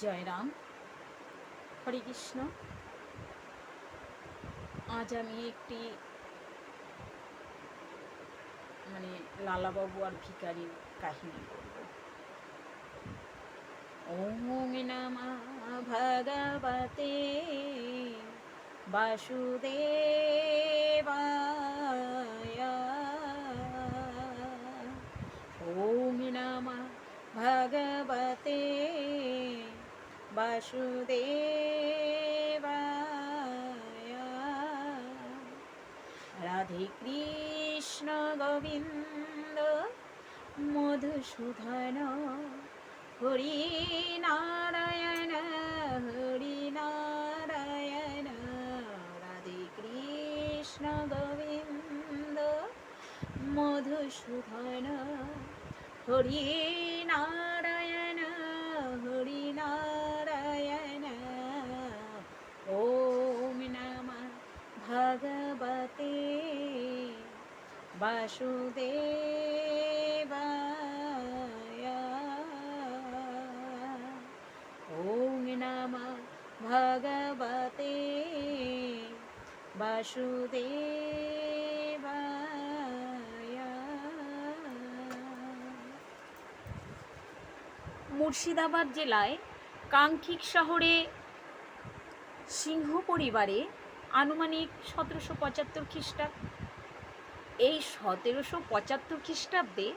জয় রাম হরে কৃষ্ণ। আজ আমি একটি মানে লালাবাবু আর ভিকারির কাহিনী বলব। ওম নমা ভগবতে বাসুদেবায়। ওম নমা ভগবতে বাসুদেবায় রাধে কৃষ্ণ গোবিন্দ মধুসূদন হরি নারায়ণ হরি নারায়ণ রাধে কৃষ্ণ গোবিন্দ মধুসূদন হরি নারায়ণ বাসুদেবায় ওম নমঃ ভগবতে বাসুদেবায় মুর্শিদাবাদ জেলায় কাঙ্ক্ষিক শহরে সিংহ পরিবারে আনুমানিক সতেরোশো পঁচাত্তর খ্রিস্টাব্দ। এই সতেরোশো পঁচাত্তর খ্রিস্টাব্দে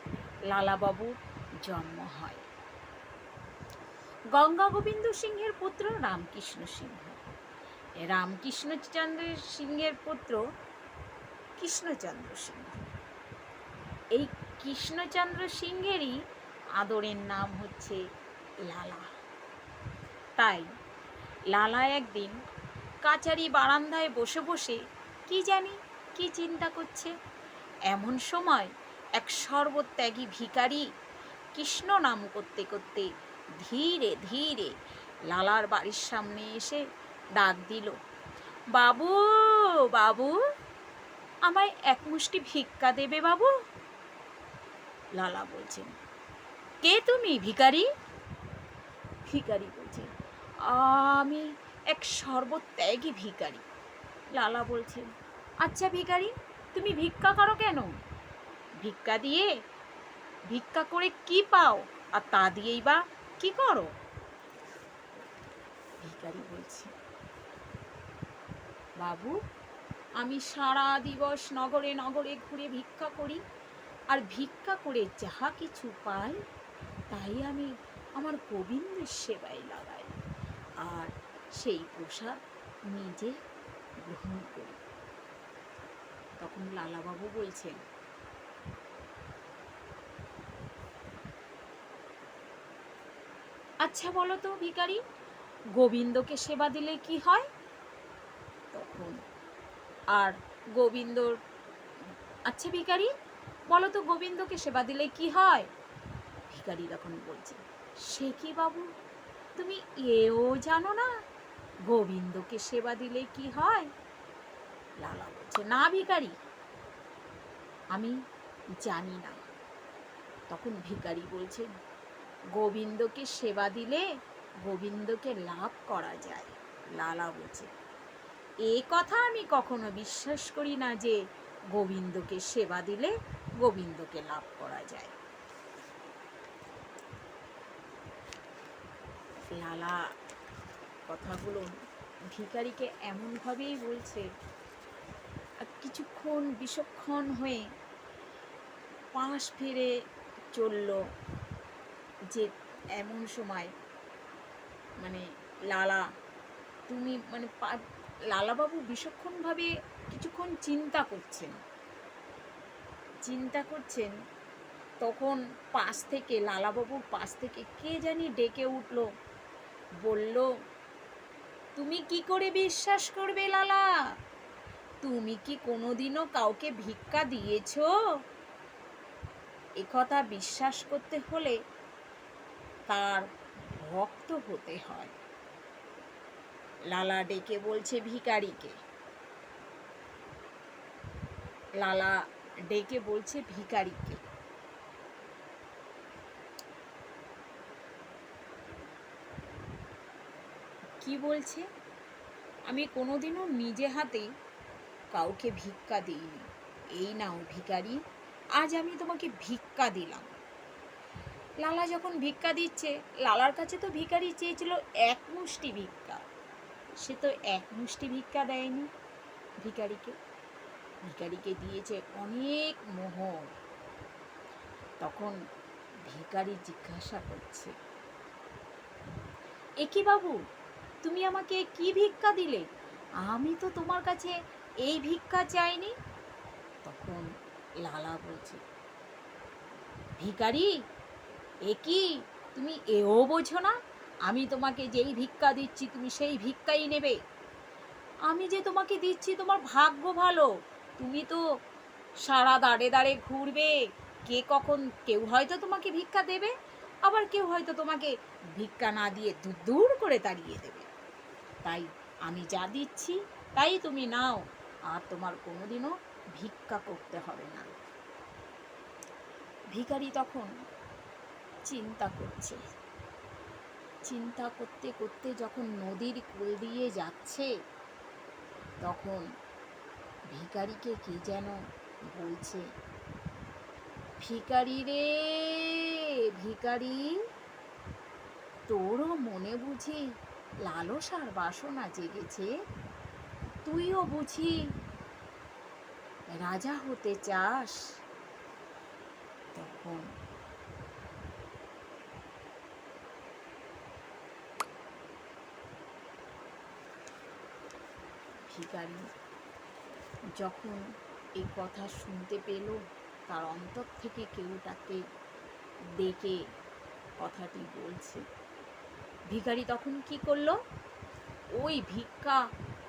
লালাবাবুর জন্ম হয়। গঙ্গা গোবিন্দ সিংহের পুত্র রামকৃষ্ণ সিংহ। রামকৃষ্ণচন্দ্র সিংহের পুত্র কৃষ্ণচন্দ্র সিংহ। এই কৃষ্ণচন্দ্র সিংহেরই আদরের নাম হচ্ছে লালা। তাই লালা একদিন কাচারি বারান্দায় বসে বসে কি জানি, কি চিন্তা করছে? এমন সময় এক সর্বত্যাগী ভিখারি কৃষ্ণ নাম করতে করতে ধীরে ধীরে লালার বাড়ির সামনে এসে ডাক দিল, বাবু বাবু, আমায় এক মুষ্টি ভিক্ষা দেবে বাবু? লালা বলছেন, কে তুমি ভিকারি ভিকারি বলছে, আমি এক সর্বত্যাগী ভিখারি। লালা বলছেন আচ্ছা ভিখারি তুমি ভিক্ষা করো কেন? ভিক্ষা দিয়ে ভিক্ষা করে কি পাও আর তা দিয়েই বা কি করো? ভিকারি বলছে, বাবু, আমি সারা দিবস নগরে নগরে ঘুরে ভিক্ষা করি আর ভিক্ষা করে যাহা কিছু পাই, তাই আমি আমার গোবিন্দের সেবায় লাগাই আর সেই প্রসাদ নিজে গ্রহণ করি। তখন লালাবাবু বলছেন আচ্ছা বলো তো ভিখারি, গোবিন্দকে সেবা দিলে কি হয়? তখন, আর গোবিন্দর আচ্ছা ভিখারি, বলো তো গোবিন্দকে সেবা দিলে কি হয়? ভিখারি তখন বলছে, সে কি বাবু? তুমি এও জানো না, গোবিন্দকে সেবা দিলে কি হয়? লালা বলছে না ভিখারি আমি জানি না। তখন ভিখারি বলছে, গোবিন্দকে সেবা দিলে গোবিন্দকে লাভ করা যায়। লালা বলছে, এ কথা আমি কখনো বিশ্বাস করি না যে গোবিন্দকে সেবা দিলে গোবিন্দকে লাভ করা যায়। লালা কথাগুলো ভিখারিকে এমনভাবেই বলছে কিছুক্ষণ বিচক্ষণ হয়ে পাশ ফিরে চলল যে এমন সময় মানে লালা, তুমি মানে লালাবাবু বিচক্ষণভাবে কিছুক্ষণ চিন্তা করছেন। চিন্তা করছেন, তখন পাশ থেকে, লালাবাবুর পাশ থেকে কে জানি ডেকে উঠল, বলল, তুমি কি করে বিশ্বাস করবে লালা? তুমি কি কোনোদিনও কাউকে ভিক্ষা দিয়েছ? একথা বিশ্বাস করতে হলে তার ভক্ত হতে হয়। লালা ডেকে বলছে ভিখারিকে। লালা ডেকে বলছে ভিকারিকে কি বলছে? আমি কোনোদিনও নিজে হাতে কাউকে ভিক্ষা দিইনি। এই নাও ভিখারি, আজ আমি তোমাকে ভিক্ষা দিলাম। লালা যখন ভিক্ষা দিচ্ছে, লালার কাছে তো ভিখারি চেয়েছিল এক মুষ্টি ভিক্ষা। সে তো এক মুষ্টি ভিক্ষা দেয়নি ভিখারিকে। ভিখারিকে দিয়েছে অনেক মোহর। তখন ভিখারি জিজ্ঞাসা করছে, একি বাবু, তুমি আমাকে কি ভিক্ষা দিলে? আমি তো তোমার কাছে এই ভিক্ষা চাইনি? তখন লালা বলছে, ভিখারি, এ কি? তুমি এও বোঝো না? আমি তোমাকে যেই ভিক্ষা দিচ্ছি, তুমি সেই ভিক্ষাই নেবে। আমি যে তোমাকে দিচ্ছি, তোমার ভাগ্য ভালো। তুমি তো সারা দাঁড়ে দাঁড়ে ঘুরবে। কে কখন, কেউ হয়তো তোমাকে ভিক্ষা দেবে, আবার কেউ হয়তো তোমাকে ভিক্ষা না দিয়ে দূর দূর করে তাড়িয়ে দেবে। তাই আমি যা দিচ্ছি, তাই তুমি নাও। আর তোমার কোনোদিনও ভিক্ষা করতে হবে না। ভিখারি তখন চিন্তা করছে। চিন্তা করতে করতে যখন নদীর কোল দিয়ে যাচ্ছে, তখন ভিখারিকে কে যেন বলছে, ভিখারি রে, ভিখারি, তোরও মনে বুঝি লালসার বাসনা জেগেছে? তুইও বুঝি রাজা হতে চাস? তখন ভিখারি যখন এই কথা শুনতে পেল, তার অন্তর থেকে কেউ তাকে ডেকে কথাটি বলছে। ভিখারি তখন কি করল? ওই ভিক্ষা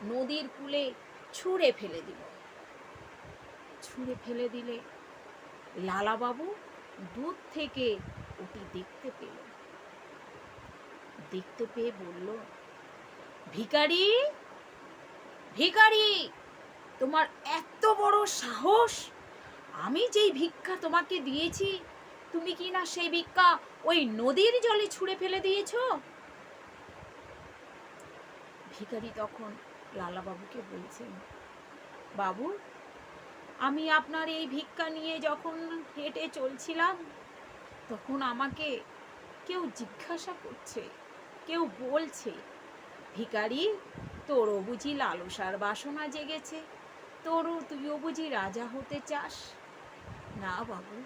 নদীর কূলে ছুঁড়ে ফেলে দিল। ছুঁড়ে ফেলে দিলে লালাবাবু দূর থেকে ওটি দেখতে পেল। দেখতে পেয়ে বলল, ভিখারি ভিখারি, তোমার এত বড় সাহস! আমি যেই ভিক্ষা তোমাকে দিয়েছি, তুমি কি না সেই ভিক্ষা ওই নদীর জলে ছুঁড়ে ফেলে দিয়েছ? ভিখারি তখন লালাবাবুকে বলছেন, বাবু, আমি আপনার এই ভিক্ষা নিয়ে যখন হেঁটে চলছিলাম, তখন আমাকে কেউ জিজ্ঞাসা করছে, কেউ বলছে, ভিখারি তোরও বুঝি লালসার বাসনা জেগেছে, তোরও তুইও বুঝি রাজা হতে চাস? না বাবু,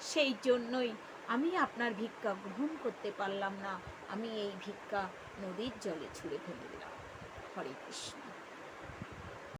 সেই জন্যই আমি আপনার ভিক্ষা গ্রহণ করতে পারলাম না, আমি এই ভিক্ষা নদীর জলে ছুঁড়ে ফেলে দিলাম। হরে কৃষ্ণ।